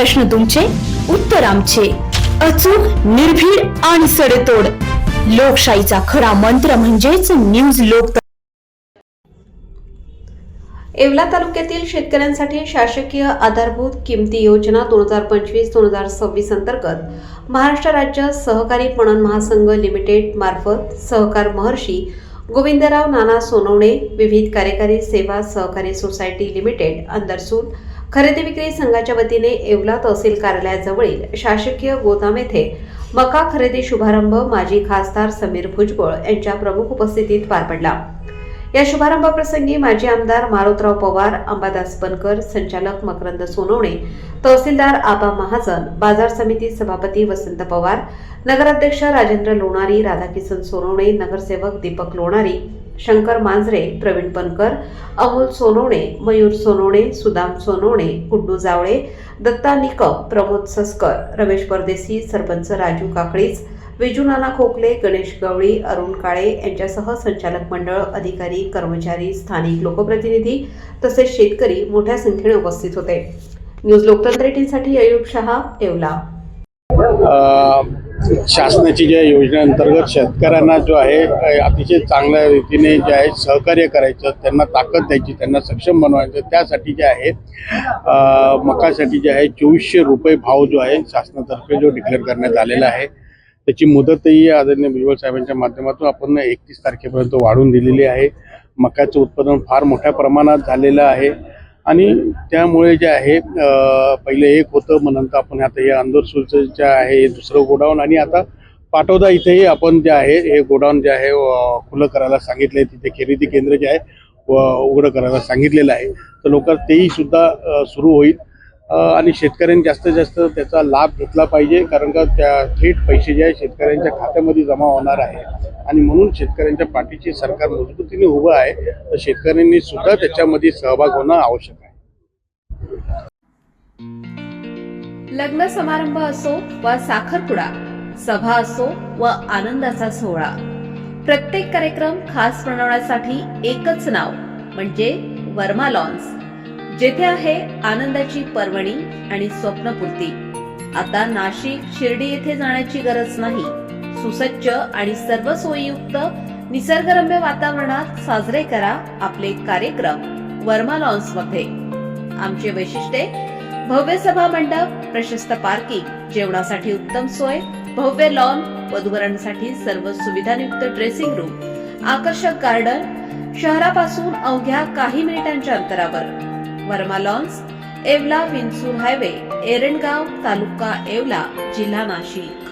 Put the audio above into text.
प्रश्न तुमचे उत्तर आमचे. अचूक निर्भीड आणि सडेतोड. लोकशाहीचा खरा मंत्र म्हणजेच न्यूज लोक येवला तालुक्यातील शेतकऱ्यांसाठी शासकीय आधारभूत किमती योजना दोन हजार पंचवीस दोन हजार सव्वीस अंतर्गत महाराष्ट्र राज्य सहकारी पणन महासंघ लिमिटेड मार्फत सहकार महर्षी गोविंदराव नाना सोनवणे विविध कार्यकारी सेवा सहकारी सोसायटी लिमिटेड अंदरसूल खरेदी विक्री संघाच्या वतीने येवला तहसील कार्यालयाजवळील शासकीय गोदाम येथे मका खरेदी शुभारंभ माजी खासदार समीर भुजबळ यांच्या प्रमुख उपस्थितीत पार पडला. या शुभारंभ प्रसंगी माजी आमदार मारुतराव पवार अंबादास बनकर संचालक मकरंद सोनवणे तहसीलदार आबा महाजन बाजार समिती सभापती वसंत पवार नगराध्यक्ष राजेंद्र लोणारी राधाकिसन सोनवणे नगरसेवक दीपक लोणारी शंकर मांजरे प्रवीण पनकर अमोल सोनवणे मयूर सोनवणे सुदाम सोनवणे गुड्डू जावळे दत्ता निकम प्रमोद सस्कर रमेश परदेसी सरपंच राजू काकडीज विजू नाना खोकले गणेश गवळी अरुण काळे यांच्यासह संचालक मंडळ अधिकारी कर्मचारी स्थानिक लोकप्रतिनिधी तसेच शेतकरी मोठ्या संख्येने उपस्थित होते. न्यूज लोकतंत्र एटीनसाठी अयुब शहा येवला. शासनाची ज्या योजनेअंतर्गत शेतकऱ्यांना जो आहे अतिशय चांगल्या रीतीने जे आहे सहकार्य करायचं त्यांना ताकद द्यायची त्यांना सक्षम बनवायचं त्यासाठी जे आहे मकासाठी जे आहे चोवीसशे रुपये भाव जो आहे शासनातर्फे जो डिक्लेअर करण्यात आलेला आहे. त्याची मुदतही आदरणीय भुजबळ साहेबांच्या माध्यमातून आपण एकतीस तारखेपर्यंत वाढवून दिलेली आहे. मकाचं उत्पादन फार मोठ्या प्रमाणात झालेलं आहे. आणि त्यामुळे जे आहे पहिले एक होतं म्हणून आपण आता हे अंदरसूरचं जे आहे दुसरं गोडाऊन आणि आता पाटोदा इथेही आपण जे आहे हे गोडाऊन जे आहे खुलं करायला सांगितलं आहे तिथे खरेदी केंद्र जे आहे उघडं करायला सांगितलेलं आहे. तर लोक तेही सुद्धा सुरू होईल. आणि शेतकऱ्यांनी जास्तीत जास्त त्याचा लाभ घेतला पाहिजे कारण का त्या थेट पैसे जे आहे शेतकऱ्यांच्या खात्यामध्ये जमा होणार आहे. आणि म्हणून शेतकऱ्यांच्या पाठीची सरकार मजबूतीने उभं आहे तर शेतकऱ्यांनी सुद्धा त्याच्यामध्ये सहभाग होणं आवश्यक आहे. लग्न समारंभ असो वा साखरपुडा सभा असो व आनंदाचा सोहळा प्रत्येक कार्यक्रम खास बनवण्यासाठी एकच नाव म्हणजे वर्मा लॉन्स जेथे आहे आनंदाची पर्वणी आणि स्वप्नपूर्ती. आता नाशिक शिर्डी येथे जाण्याची गरज नाही. सुसज्ज आणि सर्व सोयीयुक्त निसर्गरम्य वातावरणात साजरे करा आपले कार्यक्रम वर्मा लॉन्समध्ये आमचे वैशिष्ट्ये भव्य सभा मंडप प्रशस्त पार्किंग जेवणासाठी उत्तम सोय भव्य लॉन वधूवरांसाठी सर्व सुविधायुक्त ड्रेसिंग रूम आकर्षक गार्डन शहरापासून अवघ्या काही मिनिटांच्या अंतरावर. वर्मा लॉन्स एवला विंचूर हायवे एरणगाव तालुका एवला जिल्हा नाशिक.